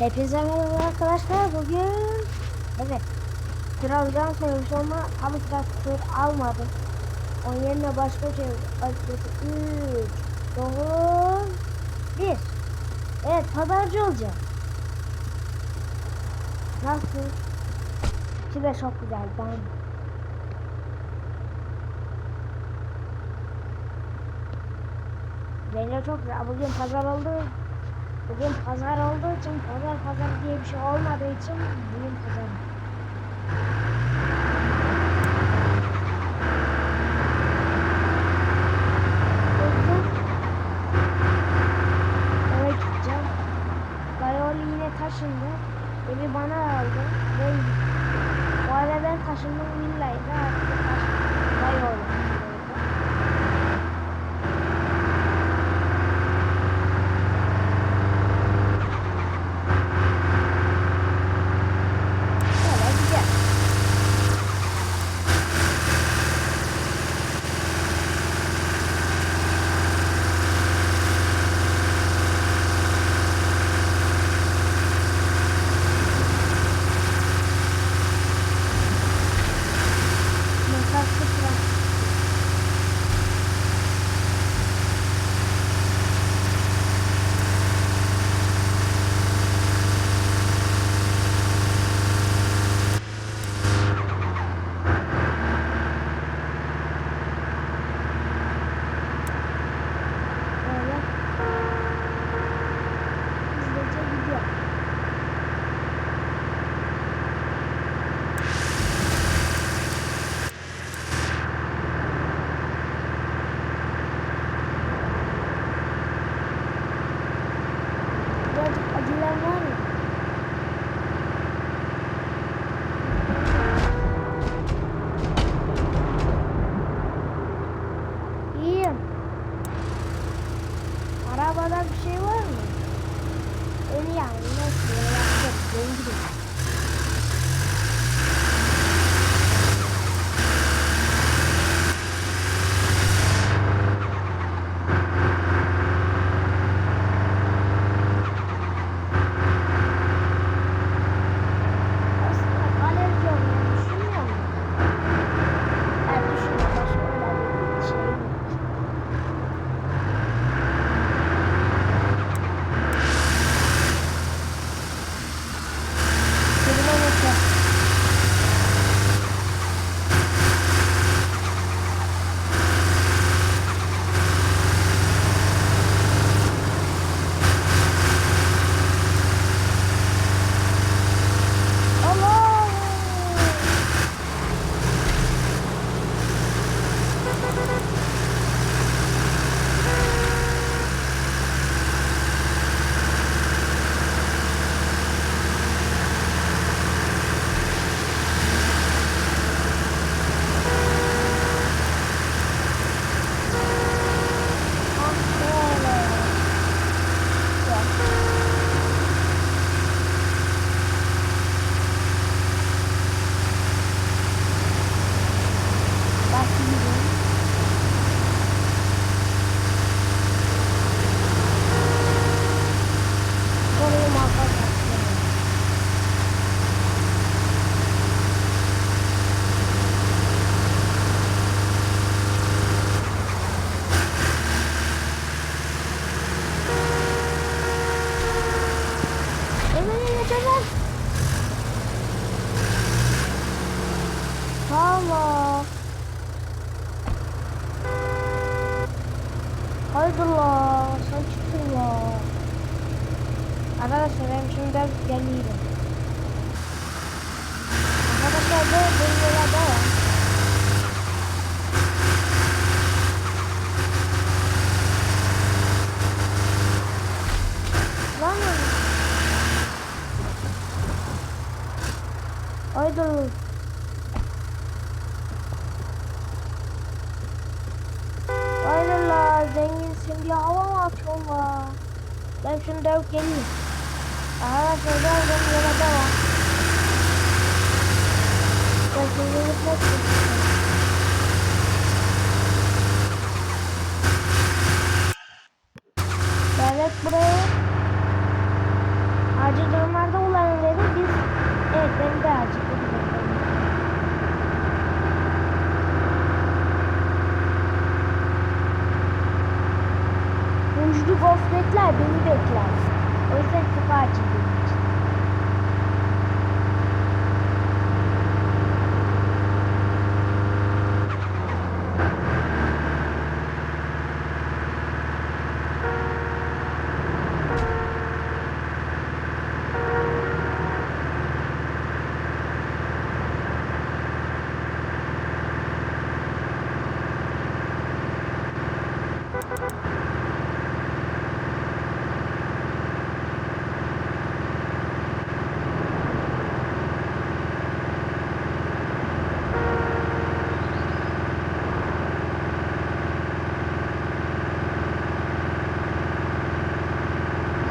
Hepinize merhaba arkadaşlar. Bugün evet Trabzon seviyoruz ama tam traktör almadım. Onun yerine başka şey açıkçası 3 9 1 Evet pazarcı olacağım. Nasıl? İçi de çok güzel. Ben Bence çok güzel. Bugün pazar oldu. Bugün pazar olduğu için pazar pazar diye bir şey olmadığı için bugün pazar. Eve gideceğim. Bayol yine taşındı. Evi bana aldı. Ve bu arada ben taşındım villaydı. Artık taşındım. Bayol. Thank you. Tamam. Haydi la, sen çıktın la. Arkadaşlar ben şimdi ben geliyorum. Arkadaşlar bu yola devam. Lan Haydi la. Haydi la, zenginsin diye hava mı atıyorsun la? Ben Arkadaşlar ben ben yola devam. Ben şimdi gitmek istiyorum. Devlet buraya acil durumlarda kullanın dedi. Biz evet ben de acil durumlarda. Uçlu gofretler beni bekler. O yüzden çok acil benim için.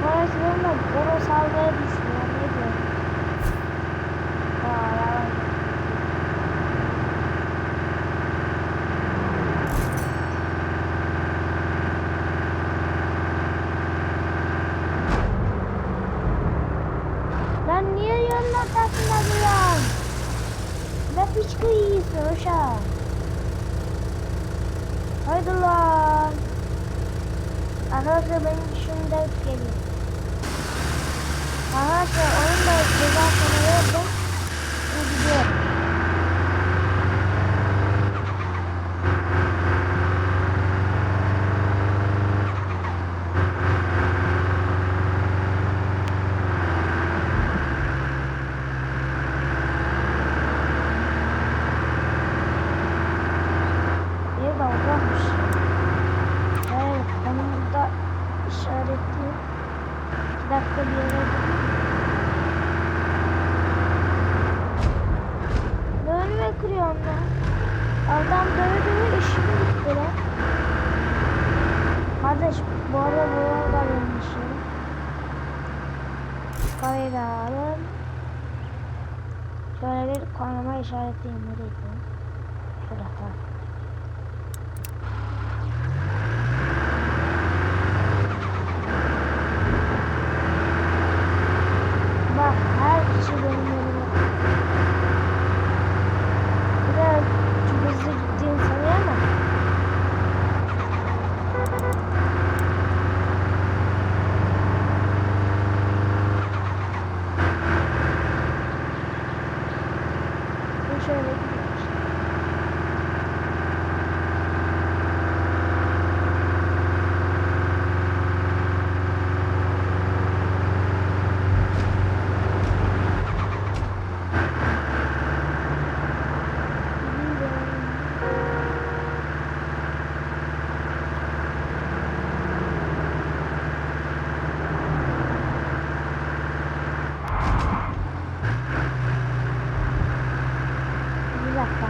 Sonrasında da Boros almaya düşünüyorum. Ne diyor? Aa, yalan. Lan niye yolun ortasında? Ne piçkı yiyorsun uşağım? Haydi lan. Arkadaşlar benim da geliyor. Arkadaşlar onun da ceza sana verdim. Bu gidiyor. Bir dalgamış. Evet, benim burada işaretli. İki dakika bir yere Dönme kırıyorum lan. Adam döve döve işim bitti lan. Kardeş bu arada bu da benim işim. Parayı da alın. Şöyle bir konuma işaretleyeyim. Nereydi? Şurada. tamam. Bak her kişi benim önüme. Biraz çok hızlı gittiğini sanıyor ama. Bu şöyle gidiyor. Bir dakika.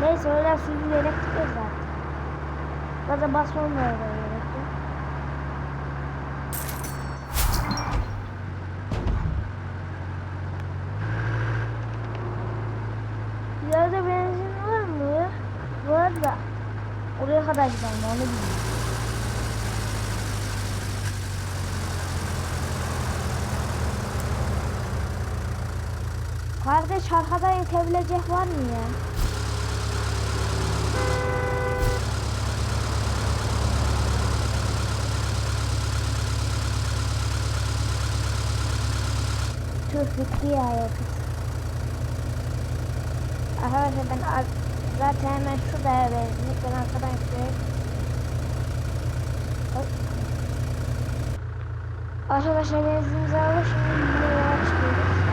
Neyse öyle süzü gerek yok zaten. Gaza basmam yok. İleride benzin var mı? Var da oraya kadar gidelim onu bilmiyorum. Kardeş arkada yetebilecek var mı ya? Tüh bitti ya yakıt. Arkadaşlar ben zaten hemen şurada benzinlik ben arkadan şuraya. Arkadaşlar benzinimizi aldık şimdi yine yola çıkıyoruz.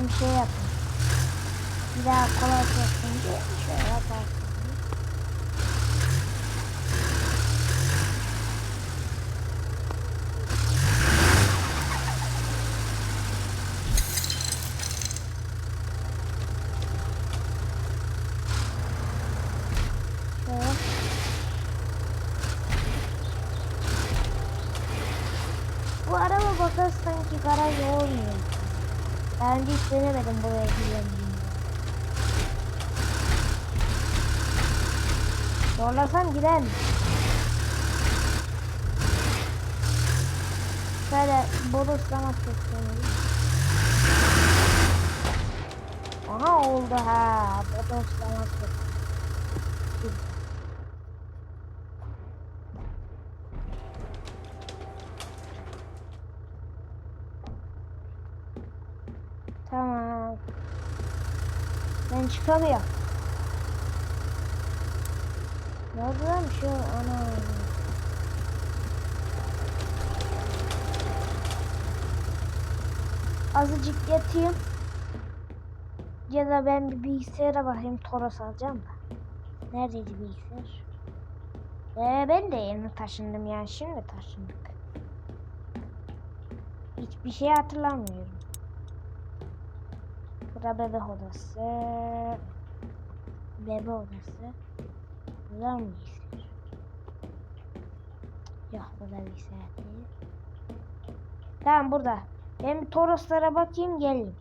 Ben şey yapayım. Bir daha kolay. Zorlasam gider? Şöyle bodoslamak istiyorum. Aha oldu ha. Bodoslamak. Tamam. Ben çıkamıyorum. Oldu lan şu ana. Azıcık yatayım. Ya da ben bir bilgisayara bakayım Toros alacağım da. Neredeydi bilgisayar? Ee, ben de yeni taşındım yani şimdi taşındık. Hiçbir şey hatırlamıyorum. Burada bebek odası. Bebe odası. Burada mı bilgisayar? Yok burada bilgisayar değil. Tamam burada. Ben bir Toroslara bakayım geleyim.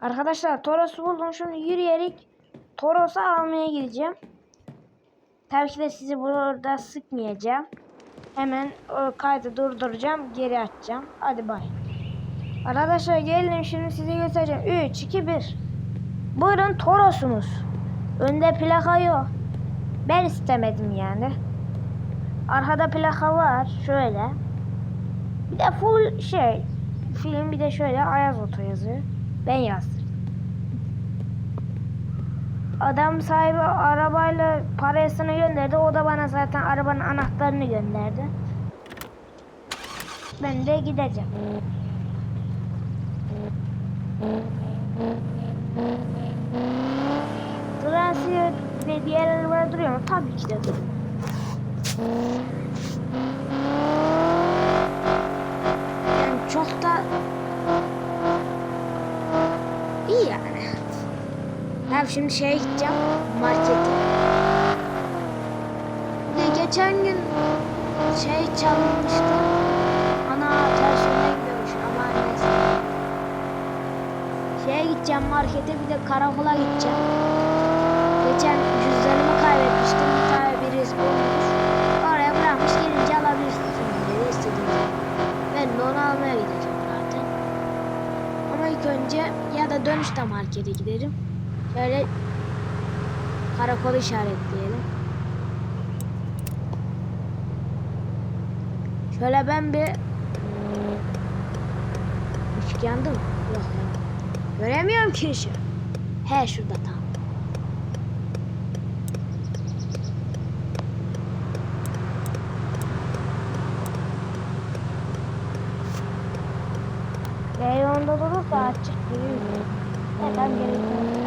Arkadaşlar Toros'u buldum. Şimdi yürüyerek Toros'u almaya gideceğim. Tabii ki de sizi burada sıkmayacağım. Hemen o kaydı durduracağım. Geri açacağım. Hadi bay. Arkadaşlar gelin şimdi size göstereceğim. 3, 2, 1. Buyurun Toros'unuz. Önde plaka yok. Ben istemedim yani. Arkada plaka var. Şöyle. Bir de full şey. Film bir de şöyle Ayaz Oto yazıyor. Ben yazdım. Adam sahibi arabayla parasını gönderdi. O da bana zaten arabanın anahtarını gönderdi. Ben de gideceğim. Transiyor ve diğer arabalar duruyor mu? Tabii ki de. Yani çok da iyi yani. Ben şimdi şeye gideceğim markete. De geçen gün şey çalınmıştı. Ana ters yöne gidiyormuş ama neyse. Şeye gideceğim markete bir de karakola gideceğim. Geçen cüzdanımı kaybetmiştim. Bir tane birisi bulmuş. Oraya bırakmış gelince alabilirsin dedi istediğiniz. Ben de onu almaya gideceğim zaten. Ama ilk önce ya da dönüşte markete giderim. Şöyle karakolu işaretleyelim. Şöyle ben bir Işık yandı mı? Yok. Göremiyorum ki ışığı. He şurada tam. Reyonda durursa açık değil. Neden gerekiyor?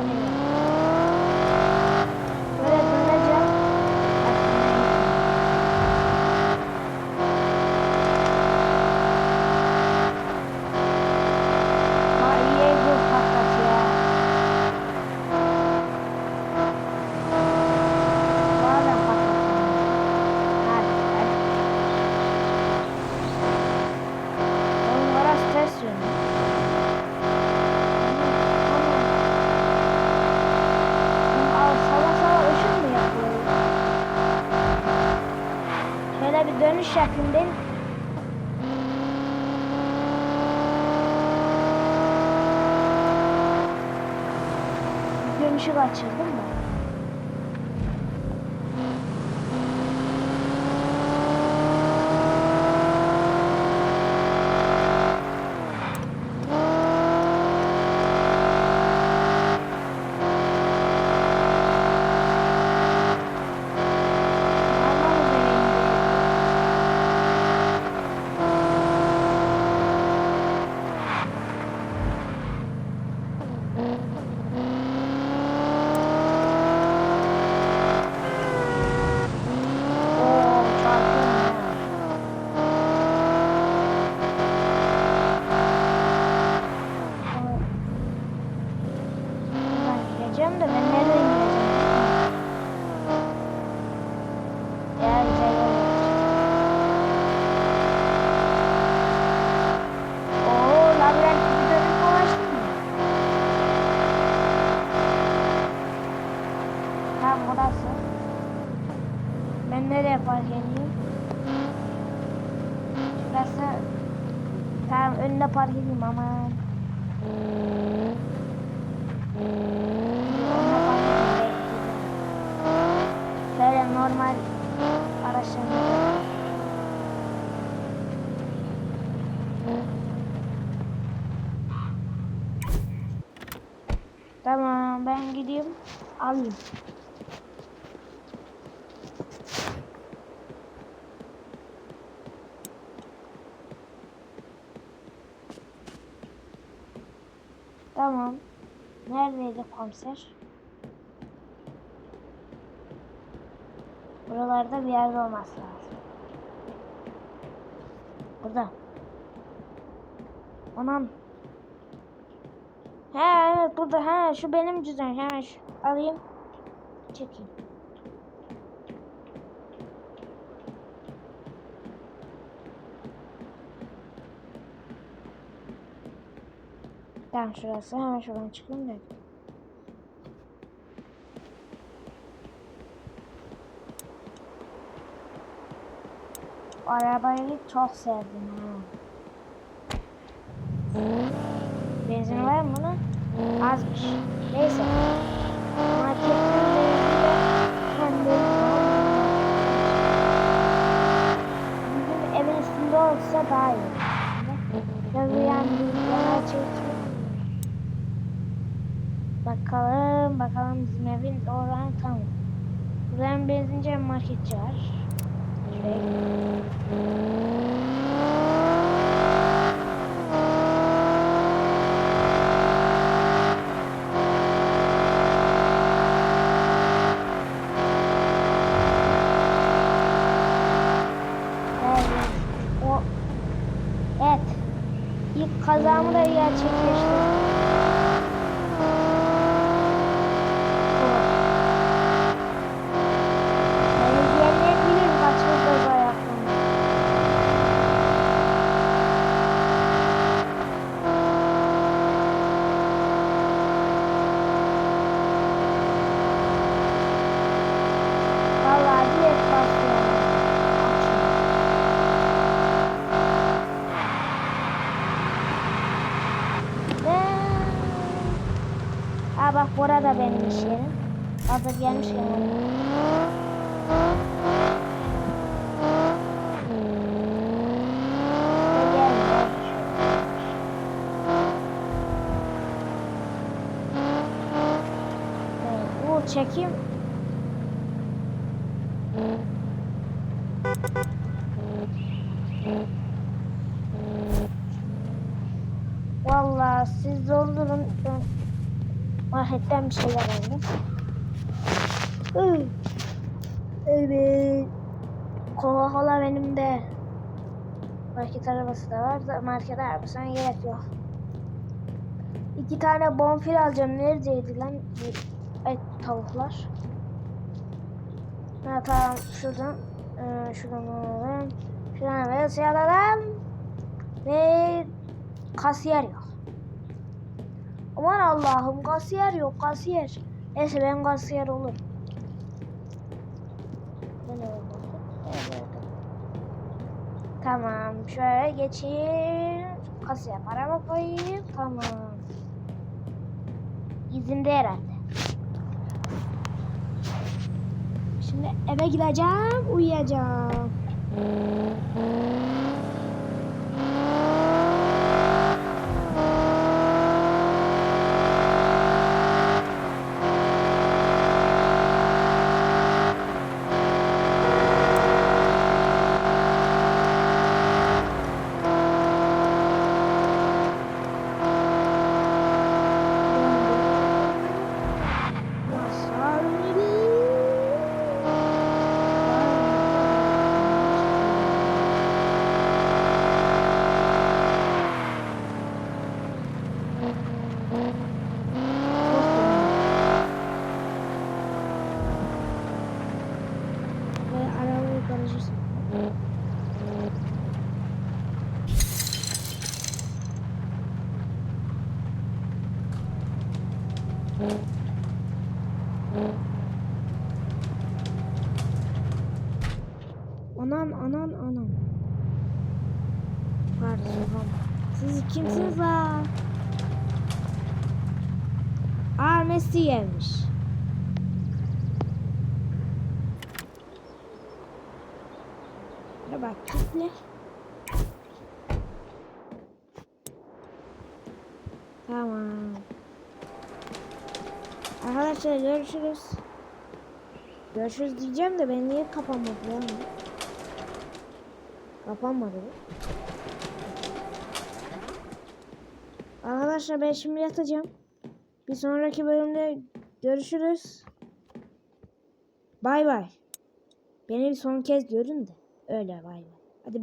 Tamam ben gideyim alayım. Tamam. Neredeydi komiser? Buralarda bir yerde olması lazım. Burada. Anam. He evet burada. Ha şu benim cüzdan. Hemen şu alayım. Çekeyim. Tamam şurası. Hemen şuradan çıkayım da. Arabayı çok sevdim ha. Benzin var mı buna? Azmış. Neyse. Benzini kendi Bizim evin üstünde olsa daha iyi. Yazıyan bir yana çekiyor. Bakalım, bakalım bizim evin doğru tamam. Buradan benzinci marketçi var. Şuraya Evet. O evet. İlk kazamı da Aa bak Bora da benim iş yerim. Hazır gelmişken çekeyim. Vallahi siz doldurun. Marketten bir şeyler alayım. Hı. Evet. Coca Cola benim de. Market arabası da var da market arabasına gerek yok. İki tane bonfile alacağım. Neredeydi lan? Et tavuklar. Ha tamam şuradan e, şuradan alalım. Şuradan ve şey alalım. Ve kasiyer yok. Aman Allah'ım kasiyer yok kasiyer. Neyse ben kasiyer olurum. Evet. Tamam şöyle geçeyim. Kasiyer paramı koyayım. Tamam. İzinde herhalde. Şimdi eve gideceğim, uyuyacağım. Kimsiniz la? Aa Messi. Ya bak kitle. Tamam. Arkadaşlar görüşürüz. Görüşürüz diyeceğim de ben niye kapanmadı lan? Kapanmadı. bu. Arkadaşlar ben şimdi yatacağım. Bir sonraki bölümde görüşürüz. Bay bay. Beni bir son kez görün de. Öyle bay bay.